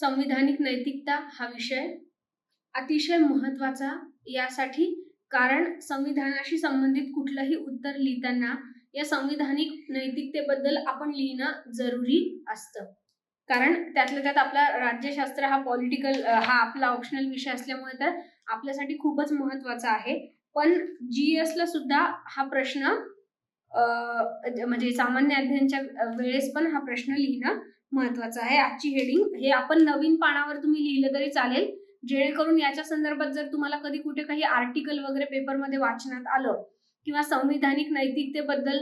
संविधानिक नैतिकता हा विषय अतिशय महत्त्वाचा यासाठी कारण संविधानाशी संबंधित कुठलंही उत्तर लिहिताना या संविधानिक नैतिकतेबद्दल आपण लिहिणं जरुरी असतं. कारण त्यातल्या त्यात आपला राज्यशास्त्र हा पॉलिटिकल हा आपला ऑप्शनल विषय असल्यामुळे तर आपल्यासाठी खूपच महत्त्वाचा आहे. पण जीएस ला सुद्धा हा प्रश्न म्हणजे सामान्य अध्ययनच्या वेळेस पण हा प्रश्न लिहिणं महत्वाचं आहे. आजची हेडिंग हे आपण नवीन पानावर तुम्ही लिहिलं तरी चालेल. जेणेकरून याच्या संदर्भात जर तुम्हाला कधी कुठे काही आर्टिकल वगैरे पेपरमध्ये वाचण्यात आलं किंवा संविधानिक नैतिकतेबद्दल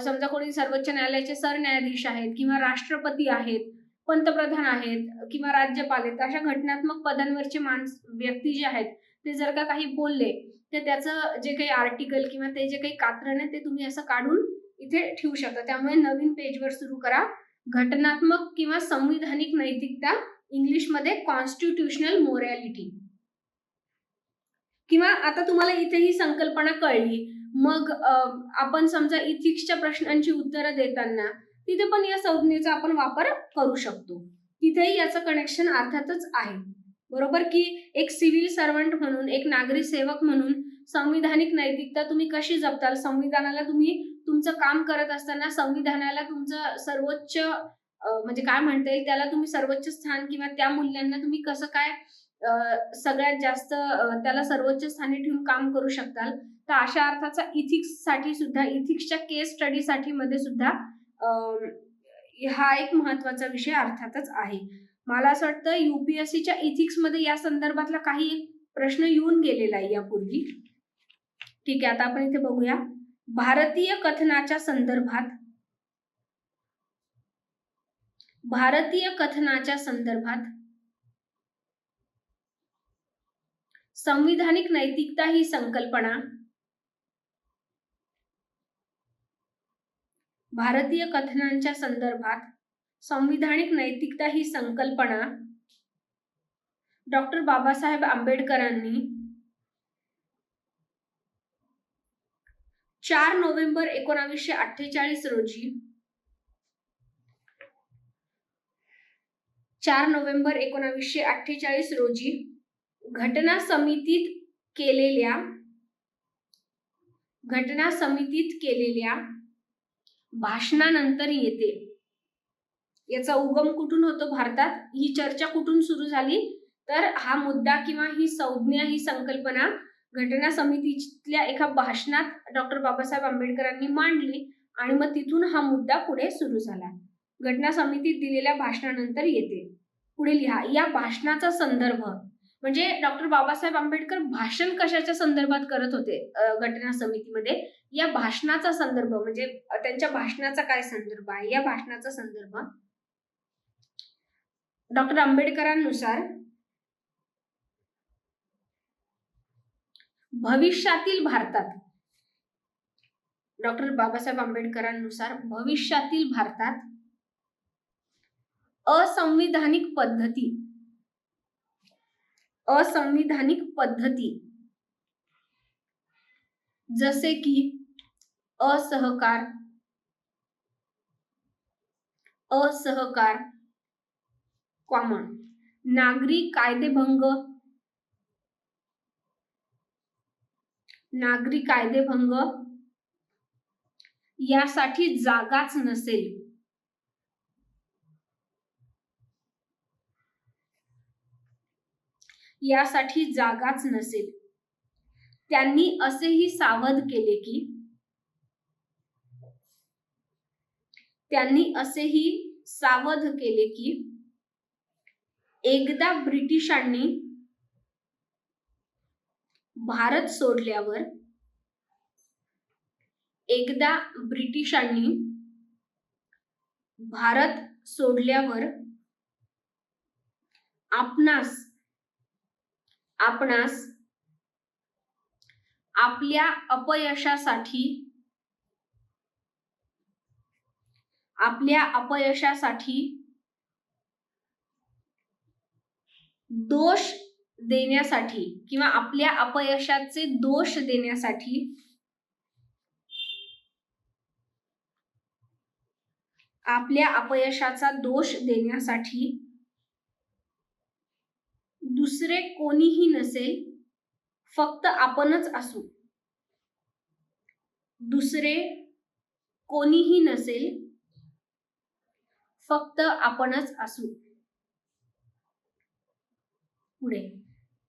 समजा कोणी सर्वोच्च न्यायालयाचे सरन्यायाधीश आहेत किंवा राष्ट्रपती आहेत पंतप्रधान आहेत किंवा राज्यपाल आहेत अशा घटनात्मक पदांवरचे माणस व्यक्ती जे आहेत ते जर का काही बोलले तर त्याचं जे काही आर्टिकल किंवा ते जे काही कात्रण आहे ते तुम्ही असं काढून इथे ठेवू शकता. त्यामुळे नवीन पेजवर सुरू करा. घटनात्मक किंवा संविधानिक नैतिकता इंग्लिशमध्ये कॉन्स्टिट्युशनल मोरॅलिटी किंवा आता तुम्हाला इथे ही संकल्पना कळली. मग आपण समजा इथिक्सच्या प्रश्नांची उत्तरं देताना तिथे पण या संज्ञेचा आपण वापर करू शकतो. तिथेही याचं कनेक्शन अर्थातच आहे. बरोबर की एक सिव्हिल सर्वंट म्हणून एक नागरी सेवक म्हणून संविधानिक नैतिकता तुम्ही कशी जपताल? संविधानाला तुम्ही तुमचं काम करत असताना संविधानाला तुमचं सर्वोच्च म्हणजे काय म्हणता येईल? त्याला तुम्ही सर्वोच्च स्थान किंवा त्या मूल्यांना तुम्ही कसं काय सगळ्यात जास्त त्याला सर्वोच्च स्थानी ठेवून काम करू शकताल? तर अशा अर्थाचा इथिक्ससाठी सुद्धा इथिक्सच्या केस स्टडी साठी मध्ये सुद्धा हा एक महत्त्वाचा विषय अर्थातच आहे. मला असं वाटतं युपीएससीच्या इथिक्समध्ये या संदर्भातला काही एक प्रश्न येऊन गेलेला आहे यापूर्वी. ठीक आहे आता आपण इथे बघूया. भारतीय कथनाच्या संदर्भात. भारतीय कथनाच्या संदर्भात. संविधानिक नैतिकता ही संकल्पना. भारतीय कथनांच्या संदर्भात संविधानिक नैतिकता ही संकल्पना. डॉक्टर बाबासाहेब आंबेडकरांनी चार नोव्हेंबर एकोणावीसशे अठ्ठेचाळीस रोजी चार नोव्हेंबर एकोणावीसशे अठ्ठेचाळीस रोजी घटना समितीत केलेल्या घटना समितीत केलेल्या भाषणानंतर येते. याचा उगम कुठून होतो भारतात? ही चर्चा कुठून सुरू झाली? तर हा मुद्दा किंवा ही संज्ञा ही संकल्पना घटना समितीतल्या एका भाषणात डॉक्टर बाबासाहेब आंबेडकरांनी मांडली आणि मग तिथून हा मुद्दा पुढे सुरू झाला. घटना समितीत दिलेल्या भाषणानंतर येते. पुढे लिहा या भाषणाचा संदर्भ. म्हणजे डॉक्टर बाबासाहेब आंबेडकर भाषण कशाच्या संदर्भात करत होते घटना समितीमध्ये? या भाषणाचा संदर्भ म्हणजे त्यांच्या भाषणाचा काय संदर्भ आहे? या भाषणाचा संदर्भ डॉक्टर आंबेडकरांनुसार भविष्यातील भारतात. डॉक्टर बाबासाहेब आंबेडकरांनुसार भविष्यातील भारतात असंविधानिक पद्धती असंविधानिक पद्धती जसे की असहकार असहकार कॉमन नागरी कायदेभंग नागरी कायदेभंग यासाठी जागाच नसेल. यासाठी जागाच नसेल. त्यांनी असेही सावध केले की त्यांनी असेही सावध केले की एकदा ब्रिटिशांनी भारत सोडल्यावर एकदा ब्रिटिशांनी भारत सोडल्यावर आपणास आपणास आपल्या अपयशासाठी आपल्या अपयशासाठी दोष देण्यासाठी किंवा आपल्या अपयशाचे दोष देण्यासाठी आपल्या अपयशाचा दोष देण्यासाठी दुसरे कोणीही नसेल फक्त आपणच असू. दुसरे कोणीही नसेल फक्त आपणच असू. पुढे.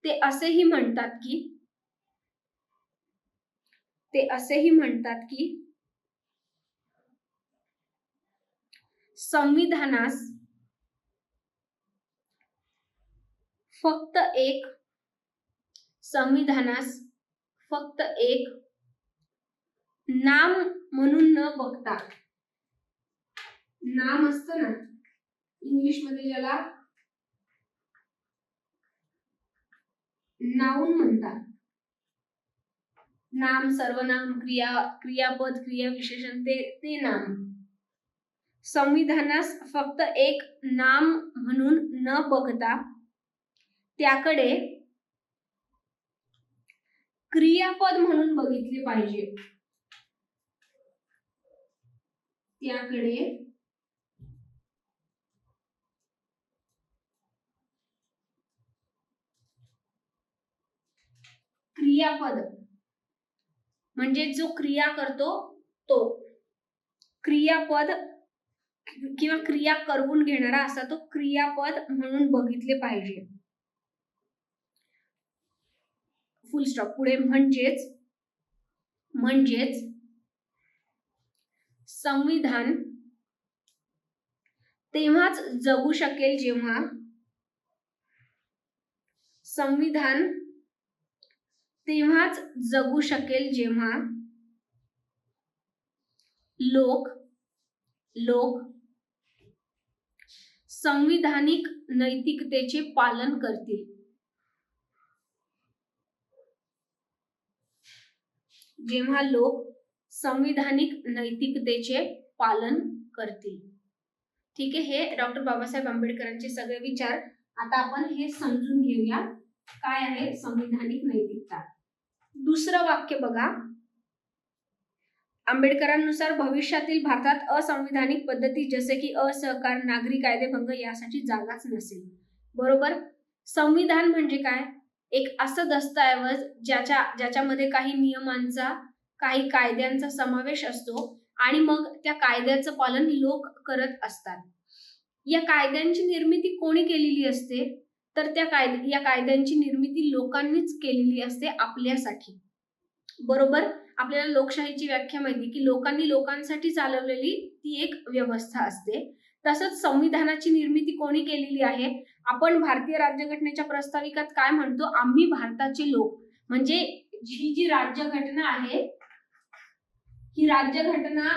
ते असेही म्हणतात की ते असेही म्हणतात की संविधानास फक्त एक संविधानास फक्त एक नाम म्हणून न बघता नाम असतं ना इंग्लिशमध्ये ज्याला नाऊन म्हणतात. नाम सर्वनाम क्रिया क्रियापद क्रिया विशेषण ते ते नाम. संविधानास फक्त एक नाम म्हणून न बघता त्याकडे क्रियापद म्हणून बघितले पाहिजे. त्याकडे क्रियापद. म्हणजे जो क्रिया करतो तो. क्रियापद किंवा क्रिया करवून घेणारा असा तो क्रियापद म्हणून बघितले पाहिजे. फुल स्टॉप पुढे म्हणजेच म्हणजेच संविधान तेव्हाच जगू शकेल जेव्हा संविधान तेव्हाच जगू शकेल जेव्हा लोक लोक संविधानिक नैतिकतेचे पालन करतील. जेव्हा लोक संविधानिक नैतिकतेचे पालन करतील. ठीक आहे हे डॉक्टर बाबासाहेब आंबेडकरांचे सगळे विचार. आता आपण हे समजून घेऊया काय आहे संविधानिक नैतिकता? दुसरं वाक्य बघा. आंबेडकरांनुसार भविष्यातील भारतात असंविधानिक पद्धती जसे की असहकार नागरी कायदेभंग यासाठी जागाच नसेल. बरोबर? संविधान म्हणजे काय? एक असं दस्तऐवज ज्याच्या ज्याच्यामध्ये काही नियमांचा काही कायद्यांचा समावेश असतो आणि मग त्या कायद्याचं पालन लोक करत असतात. या कायद्यांची निर्मिती कोणी केलेली असते? तर त्या कायदे या कायद्यांची निर्मिती लोकांनीच केलेली असते आपल्यासाठी. बरोबर? आपल्याला लोकशाहीची व्याख्या माहिती की लोकांनी लोकांसाठी चालवलेली ती एक व्यवस्था असते. तसंच संविधानाची निर्मिती कोणी केलेली आहे? आपण भारतीय राज्यघटनेच्या प्रस्ताविकात काय म्हणतो? आम्ही भारताचे लोक. म्हणजे ही जी राज्यघटना आहे ही राज्यघटना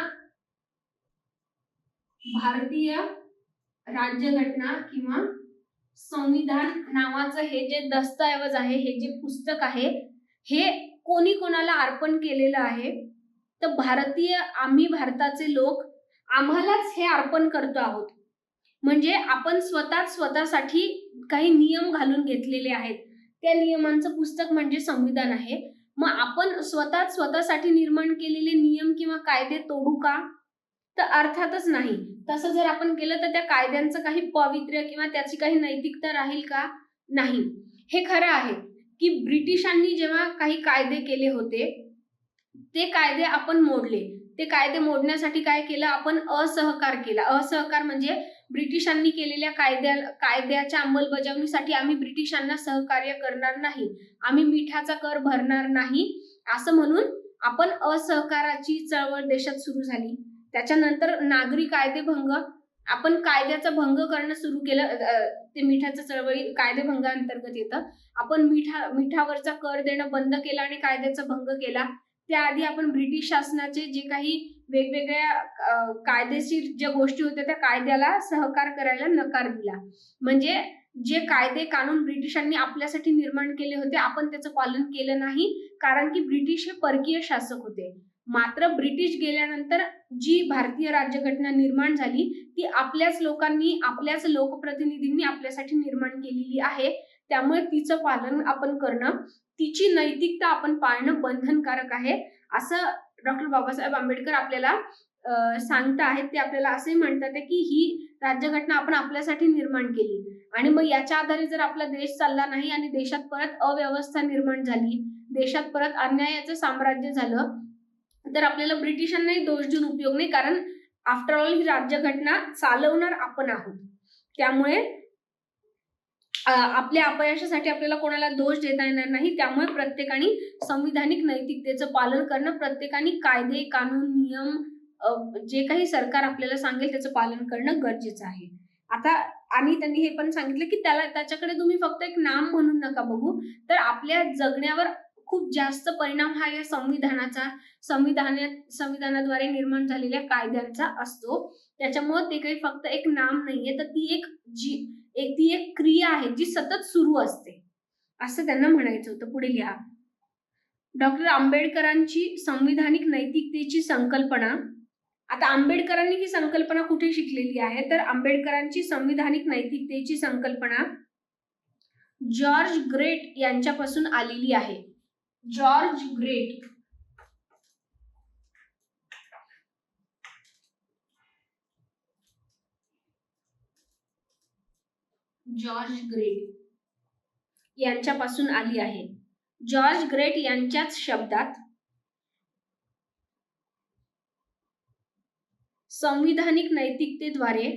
भारतीय राज्यघटना किंवा संविधान नावाचं हे जे दस्तऐवज आहे हे जे पुस्तक आहे हे कोणी कोणाला अर्पण केलेलं आहे? तर भारतीय आम्ही भारताचे लोक आम्हालाच हे अर्पण करतो आहोत. म्हणजे आपण स्वतःच स्वतःसाठी काही नियम घालून घेतलेले आहेत. त्या नियमांचं पुस्तक म्हणजे संविधान आहे. मग आपण स्वतःच स्वतःसाठी निर्माण केलेले नियम किंवा कायदे तोडू का? तर अर्थातच नाही. तसं जर आपण केलं तर त्या कायद्यांचं काही पवित्र्य किंवा त्याची काही नैतिकता राहील का? नाही. हे खरं आहे की ब्रिटिशांनी जेव्हा काही कायदे केले होते ते कायदे आपण मोडले. ते कायदे मोडण्यासाठी काय केलं? आपण असहकार केला. असहकार म्हणजे ब्रिटिशांनी केलेल्या कायद्या कायद्याच्या अंमलबजावणीसाठी आम्ही ब्रिटिशांना सहकार्य करणार नाही. आम्ही मिठाचा कर भरणार नाही. असं म्हणून आपण असहकाराची चळवळ देशात सुरू झाली. त्याच्यानंतर नागरी कायदेभंग आपण कायद्याचा भंग करणं सुरू केलं ते मिठाचं चळवळी कायदेभंगाअंतर्गत येतं. आपण मिठा मिठावरचा कर देणं बंद केला आणि कायद्याचा भंग केला. त्याआधी आपण ब्रिटिश शासनाचे जे काही वेगवेगळ्या कायदेशीर ज्या गोष्टी होत्या त्या कायद्याला सहकार करायला नकार दिला. म्हणजे जे कायदे कानून ब्रिटिशांनी आपल्यासाठी निर्माण केले होते आपण त्याचं पालन केलं नाही. कारण की ब्रिटिश हे परकीय शासक होते. मात्र ब्रिटिश गेल्यानंतर जी भारतीय राज्यघटना निर्माण झाली ती आपल्याच लोकांनी आपल्याच लोकप्रतिनिधींनी आपल्यासाठी निर्माण केलेली आहे. त्यामुळे तिचं पालन आपण करणं तिची नैतिकता आपण पाळणं बंधनकारक आहे. असं डॉक्टर बाबासाहेब आंबेडकर आपल्याला सांगता आहेत. ते आपल्याला असे म्हणतात की ही राज्यघटना आपण आपल्यासाठी निर्माण केली. आणि मग याच्या आधारे जर आपला देश चालला नाही आणि देशात परत अव्यवस्था निर्माण झाली देशात परत अन्यायाचं साम्राज्य झालं तर आपल्याला ब्रिटिशांनाही दोष देऊन उपयोग नाही कारण आफ्टर ऑल ही राज्यघटना चालवणार आपण आहोत. त्यामुळे आपल्या अपयशासाठी आपल्याला कोणाला दोष देता येणार नाही त्यामुळे प्रत्येकाने संविधानिक नैतिकतेचं पालन करणं प्रत्येकाने कायदे कानून नियम जे काही सरकार आपल्याला सांगेल त्याचं पालन करणं गरजेचं आहे. आता आणि त्यांनी हे पण सांगितलं की त्याला त्याच्याकडे तुम्ही फक्त एक नाम म्हणून नका बघू तर आपल्या जगण्यावर खूप जास्त परिणाम हा या संविधानाचा संविधान संविधानाद्वारे निर्माण झालेल्या कायद्यांचा असतो. त्याच्यामुळे ते काही फक्त एक नाम नाहीये तर ती एक जी एक ती एक क्रिया आहे जी सतत सुरू असते. असं त्यांना म्हणायचं होतं. पुढे लिहा. डॉक्टर आंबेडकरांची संविधानिक नैतिकतेची संकल्पना. आता आंबेडकरांनी ही संकल्पना कुठे शिकलेली आहे? तर आंबेडकरांची संविधानिक नैतिकतेची संकल्पना जॉर्ज ग्रेट यांच्यापासून आलेली आहे. जॉर्ज ग्रेट जॉर्ज ग्रेट यांच्यापासून आली आहे. जॉर्ज ग्रेट यांच्याच शब्दात संविधानिक नैतिकतेद्वारे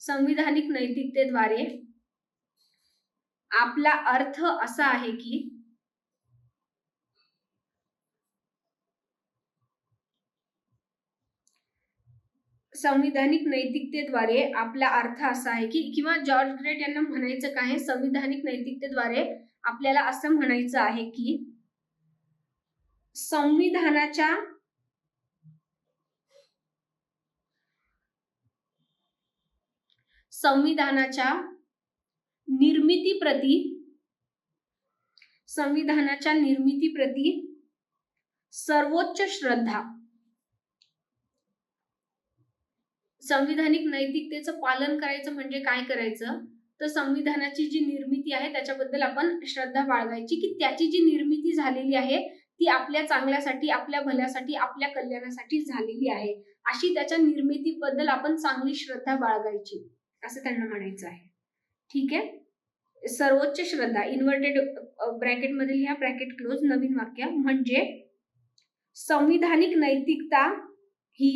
संविधानिक नैतिकतेद्वारे आपला अर्थ असा आहे की संविधानिक नैतिकतेद्वारे आपला अर्थ असा आहे की किंवा जॉर्ज ग्रेट यांना म्हणायचं काय संविधानिक नैतिकतेद्वारे आपल्याला असं म्हणायचं आहे की संविधानाच्या संविधानाच्या निर्मितीप्रती संविधानाच्या निर्मितीप्रती सर्वोच्च श्रद्धा. संविधानिक नैतिकतेचं पालन करायचं म्हणजे काय करायचं? तर संविधानाची जी निर्मिती आहे त्याच्याबद्दल आपण श्रद्धा बाळगायची की त्याची जी निर्मिती झालेली आहे ती आपल्या चांगल्यासाठी आपल्या भल्यासाठी आपल्या कल्याणासाठी झालेली आहे. अशी त्याच्या निर्मितीबद्दल आपण चांगली श्रद्धा बाळगायची असं त्यांना म्हणायचं आहे. ठीक आहे? सर्वोच्च श्रद्धा इन्व्हर्टेड ब्रॅकेटमध्ये लिहा ब्रॅकेट क्लोज नवीन वाक्य म्हणजे संविधानिक नैतिकता ही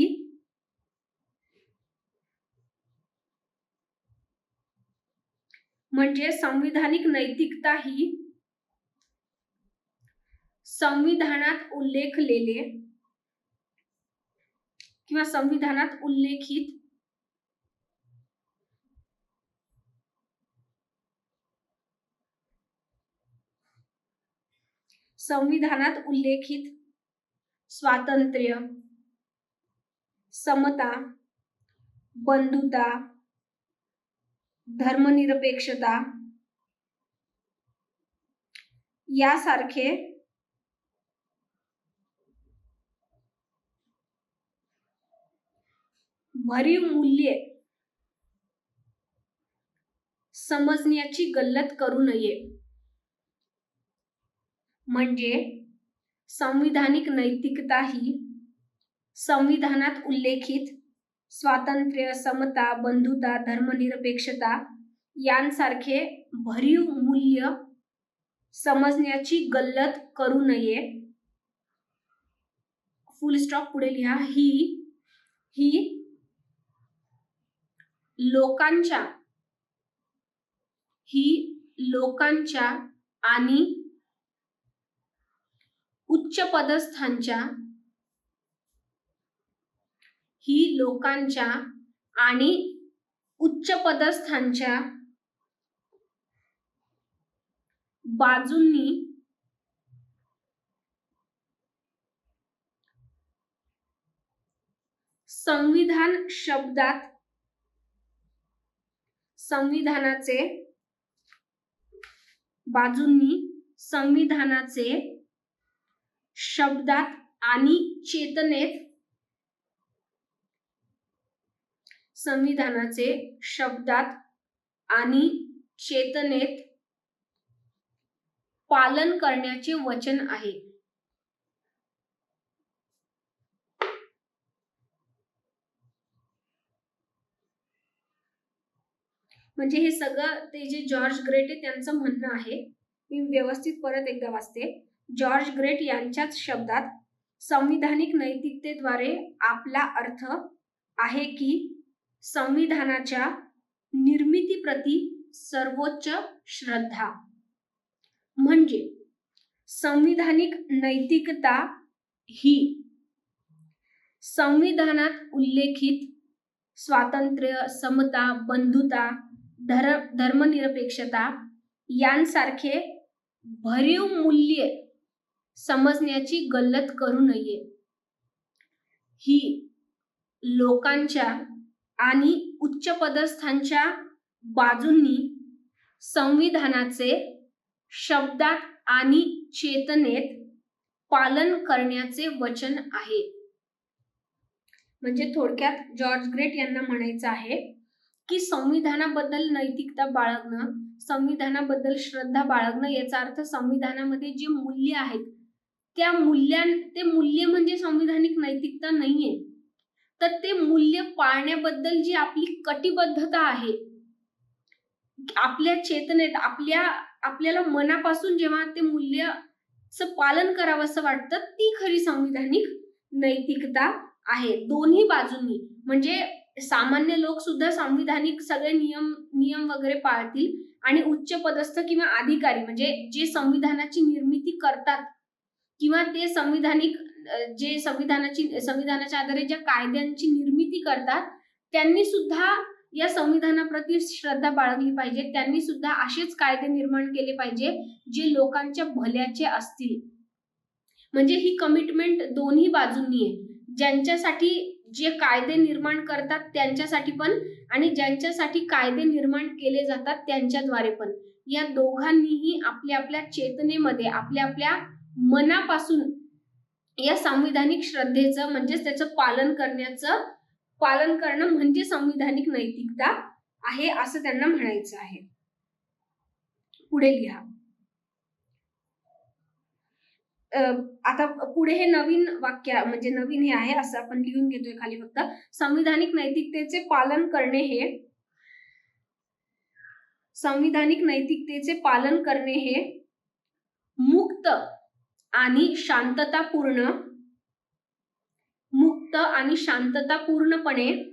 म्हणजे संविधानिक नैतिकता ही संविधानात उल्लेखलेले किंवा संविधानात उल्लेखित संविधानात उल्लेखित स्वातंत्र्य समता बंधुता धर्मनिरपेक्षता यासारखे भरीव मूल्ये समजण्याची गल्लत करू नये. म्हणजे संविधानिक नैतिकता ही संविधानात उल्लेखित स्वातंत्र्य समता बंधुता धर्मनिरपेक्षता यांसारखे भरीव मूल्य समजण्याची गल्लत करू नये. फुल स्टॉप पुढे लिहा. ही ही लोकांच्या ही लोकांच्या आणि उच्च पदस्थांच्या ही लोकांच्या आणि उच्च पदस्थांच्या बाजूंनी संविधान शब्दात संविधानाचे बाजूंनी संविधानाचे शब्दात आणि चेतनेत संविधानाचे शब्दात आणि चेतनेत पालन करण्याचे वचन आहे. म्हणजे हे सगळं ते जे जॉर्ज ग्रेट आहे त्यांचं म्हणणं आहे मी व्यवस्थित परत एकदा वाचते. जॉर्ज ग्रेट यांच्याच शब्दात संविधानिक नैतिकतेद्वारे आपला अर्थ आहे की संविधानाच्या निर्मितीप्रती सर्वोच्च श्रद्धा. म्हणजे संविधानिक नैतिकता ही संविधानात उल्लेखित स्वातंत्र्य समता बंधुता धर धर्मनिरपेक्षता यांसारखे भरीव मूल्ये समजण्याची गल्लत करू नये. ही लोकांच्या आणि उच्च पदस्थांच्या बाजूंनी संविधानाचे शब्दात आणि चेतनेत पालन करण्याचे वचन आहे. म्हणजे थोडक्यात जॉर्ज ग्रेट यांना म्हणायचं आहे की संविधानाबद्दल नैतिकता बाळगणं संविधानाबद्दल श्रद्धा बाळगणं याचा अर्थ संविधानामध्ये जे मूल्य आहेत त्या मूल्यां ते मूल्य म्हणजे संविधानिक नैतिकता नाहीये. तर ते मूल्य पाळण्याबद्दल जी आपली कटिबद्धता आहे आपल्या चेतनेत आपल्या आपल्याला मनापासून जेव्हा ते मूल्यचं पालन करावं असं वाटतं ती खरी संविधानिक नैतिकता आहे. दोन्ही बाजूंनी. म्हणजे सामान्य लोक सुद्धा संविधानिक सगळे नियम नियम वगैरे पाळतील आणि उच्च पदस्थ किंवा अधिकारी म्हणजे जे संविधानाची निर्मिती करतात किंवा ते संविधानिक जे संविधानाची संविधानाच्या आधारे ज्या कायद्यांची निर्मिती करतात त्यांनी सुद्धा या संविधानाप्रती श्रद्धा बाळगली पाहिजे. त्यांनी सुद्धा असेच कायदे निर्माण केले पाहिजे जे लोकांच्या भल्याचे असतील. म्हणजे ही कमिटमेंट दोन्ही बाजूंनी आहे. ज्यांच्यासाठी जे कायदे निर्माण करतात त्यांच्यासाठी पण आणि ज्यांच्यासाठी कायदे निर्माण केले जातात त्यांच्याद्वारे पण. या दोघांनीही आपल्या आपल्या चेतनेमध्ये आपल्या आपल्या मनापासून या संविधानिक श्रद्धेचं म्हणजेच त्याचं पालन करण्याचं पालन करणं म्हणजे संविधानिक नैतिकता आहे असं त्यांना म्हणायचं आहे. पुढे लिहा. आता पुढे हे नवीन वाक्य म्हणजे नवीन हे आहे असं आपण लिहून घेतोय खाली फक्त. संविधानिक नैतिकतेचे पालन करणे हे संविधानिक नैतिकतेचे पालन करणे हे मुक्त आणि शांततापूर्ण मुक्त आणि शांततापूर्णपणे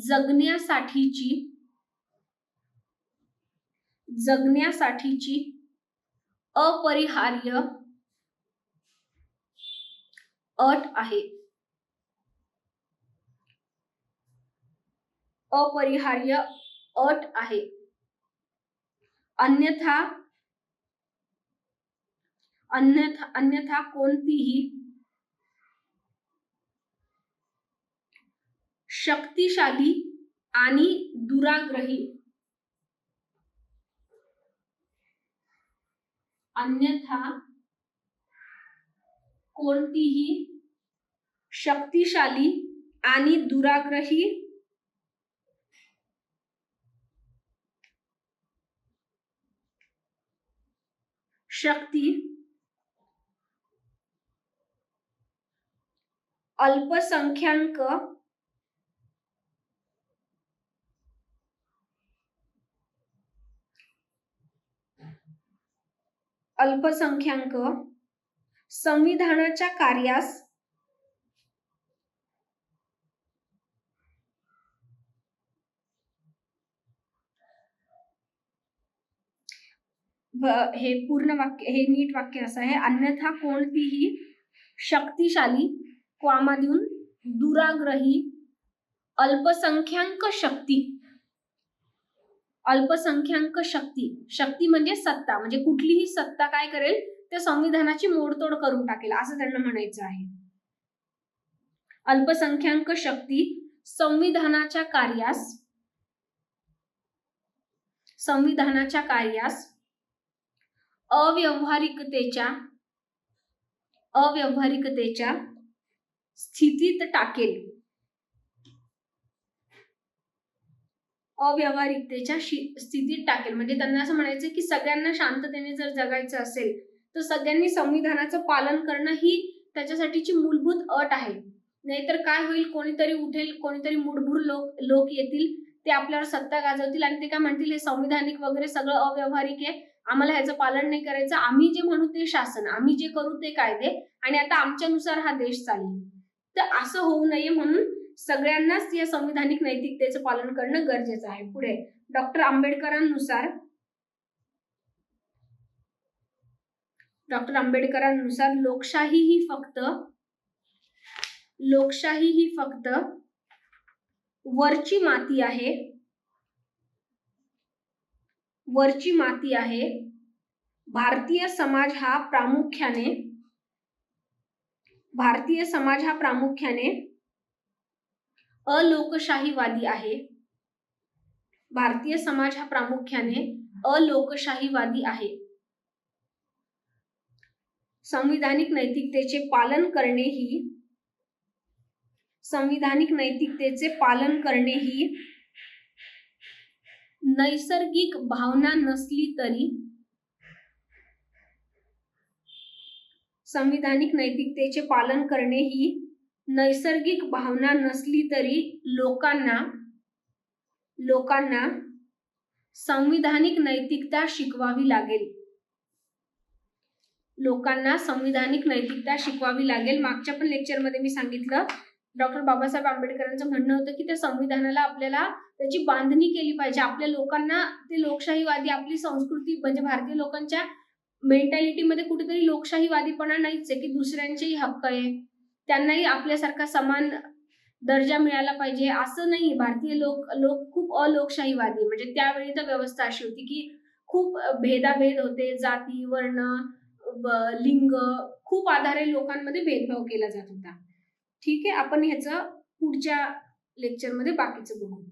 जगण्यासाठीची जगण्यासाठीची अपरिहार्य अट आहे. अपरिहार्य अट आहे. अन्यथा अन्यथा अन्यथा कोणतीही शक्तिशाली आणि दुराग्रही। अन्यथा कोणतीही शक्तिशाली आणि दुराग्रही। शक्ती अल्पसंख्याक अल्पसंख्याक संविधानाच्या कार्यास हे पूर्ण वाक्य हे नीट वाक्य असं आहे. अन्यथा कोणतीही शक्तिशाली क्वामा देऊन दुराग्रही अल्पसंख्याक शक्ती. अल्पसंख्याक शक्ती. शक्ती म्हणजे सत्ता. म्हणजे कुठलीही सत्ता काय करेल त्या संविधानाची मोडतोड करून टाकेल असं त्यांना म्हणायचं आहे. अल्पसंख्याक शक्ती संविधानाच्या कार्यास संविधानाच्या कार्यास अव्यवहारिकतेच्या अव्यवहारिकतेच्या स्थितीत टाकेल. अव्यवहारिकतेच्या स्थितीत टाकेल. म्हणजे त्यांना असं म्हणायचं की सगळ्यांना शांततेने जर जगायचं असेल तर सगळ्यांनी संविधानाचं पालन करणं ही त्याच्यासाठीची मूलभूत अट आहे. नाहीतर काय होईल? कोणीतरी उठेल कोणीतरी मुडभूर लोक लोक येतील ते आपल्यावर सत्ता गाजवतील आणि ते काय म्हणतील? हे संविधानिक वगैरे सगळं अव्यवहारिक आहे. आम्हाला ह्याचं पालन नाही करायचं. आम्ही जे म्हणू ते शासन. आम्ही जे करू ते कायदे. आणि आता आमच्यानुसार हा देश चालेल. तर असं होऊ नये म्हणून सगळ्यांनाच या संविधानिक नैतिकतेचं पालन करणं गरजेचं आहे. पुढे डॉक्टर आंबेडकरांनुसार डॉक्टर आंबेडकरांनुसार लोकशाही ही फक्त लोकशाही ही फक्त वरची माती आहे. वरची माती आहे. भारतीय समाज हा प्रामुख्याने भारतीय समाज हा प्रामुख्याने अलोकशाहीवादी आहे. भारतीय समाज हा प्रामुख्याने अलोकशाहीवादी आहे. संविधानिक नैतिकतेचे पालन करणे ही संविधानिक नैतिकतेचे पालन करणे ही नैसर्गिक भावना नसली तरी संविधानिक नैतिकतेचे पालन करणे ही नैसर्गिक भावना नसली तरी लोकांना लोकांना संविधानिक नैतिकता शिकवावी लागेल. लोकांना संविधानिक नैतिकता शिकवावी लागेल. मागच्या पण लेक्चरमध्ये मी सांगितलं डॉक्टर बाबासाहेब आंबेडकरांचं म्हणणं होतं की त्या संविधानाला आपल्याला त्याची बांधणी केली पाहिजे. आपल्या लोकांना ते लोकशाहीवादी आपली संस्कृती म्हणजे भारतीय लोकांच्या मेंटॅलिटीमध्ये कुठेतरी लोकशाहीवादीपणा नाहीच आहे की दुसऱ्यांचेही हक्क आहे. त्यांनाही आपल्यासारखा समान दर्जा मिळाला पाहिजे. असं नाही. भारतीय लोक लोक खूप अलोकशाहीवादी. आहे. म्हणजे त्यावेळी तर व्यवस्था अशी होती की खूप भेदाभेद होते. जाती वर्ण ब- लिंग खूप आधारे लोकांमध्ये भेदभाव केला जात होता. ठीक आहे. आपण ह्याचं पुढच्या लेक्चरमध्ये बाकीचं बघू.